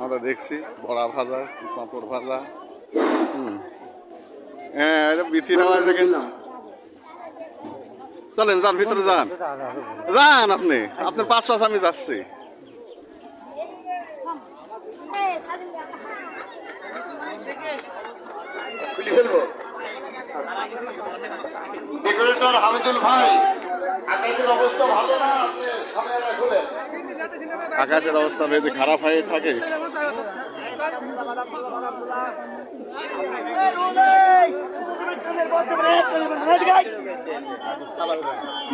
আমরা দেখছি, বড়া ভাজা, পাঁপড় ভাজা। হ্যাঁ এটা বিথি দেখেন। চলেন, যান, ভিতরে যান। যান আপনি। আপনার পাঁচ পাঁচ আমি যাচ্ছি। ভাই, আকাশের অবস্থা ভালো না? আপনি খুলেন আকাশের অবস্থা যদি খারাপ হয়ে থাকে।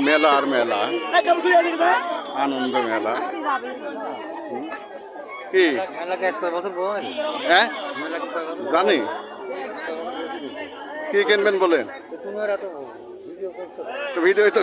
মেলা আর মেলা। আনন্দ মেলা। কি? হ্যাঁ? জানি। কি কিনবেন বলেন? ভিডিও তো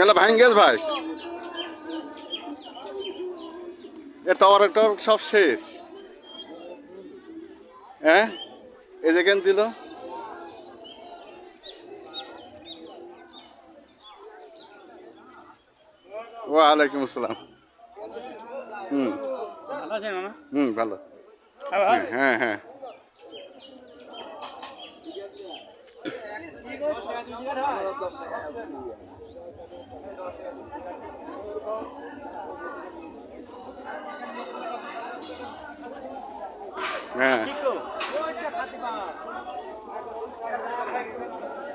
মেলা ভাঙ গেল ভাই। এ টাওয়ার টাওয়ার সব শেষ। হ্যাঁ? এই যে কেন দিল? ওয়ালাইকুম আসসালাম। হুম। হুম ভালো। হ্যাঁ হ্যাঁ হ্যাঁ। হ্যাঁ।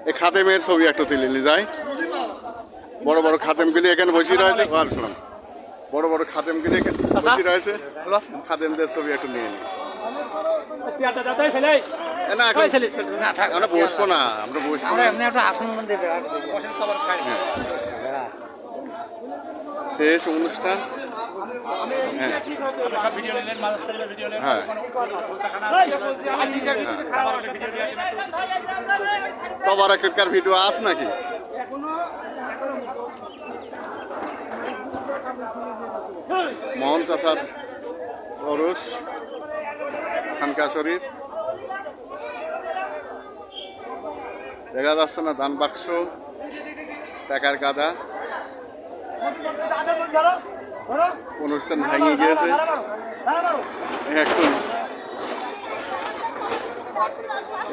এই খাদেমের ছবি একটু তুলে নিয়ে যায় বড় বড় খাদেমগুলি এখানে বসে রয়েছে। আসলাম বড় বড় খাদেমগুলি এখানে বসে রয়েছে। খাদেমদের ছবি একটু নিয়ে নিই না এখন না থাক আমরা বসবো না আমরা বসবো আমরা না আসন মধ্যে বেড়া শেষ অনুষ্ঠান হ্যাঁ সব ভিডিও নিলেন মাদার সাহেবের ভিডিও নিলেন হ্যাঁ আমার একটা ভিডিও দিয়ে আসেন একটু। তবার এখনকার ভিডিও আস নাকি? মোহন চাষার অরুষ খানকা শরীর দেখা যাচ্ছে না ধান বাক্স টাকার গাদা। অনুষ্ঠান ভেঙে গিয়েছে। এখন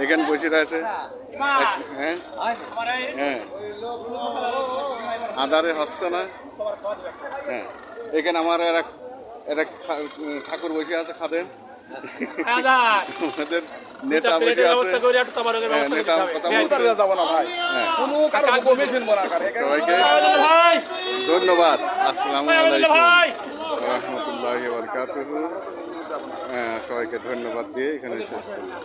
এখানে বসে রয়েছে। হ্যাঁ। হ্যাঁ। আধারে হচ্ছে না। হ্যাঁ। এখানে আমার এরা এরা ঠাকুর বসে আছে খাদে। আমাদের নেতা বসে আছে। হ্যাঁ, হ্যাঁ সবাইকে ধন্যবাদ। আসসালামু আলাইকুম। ভাই। রহমতুল্লাহ বরকাতুহু। হ্যাঁ সবাইকে ধন্যবাদ দিয়ে এখানে শেষ করলাম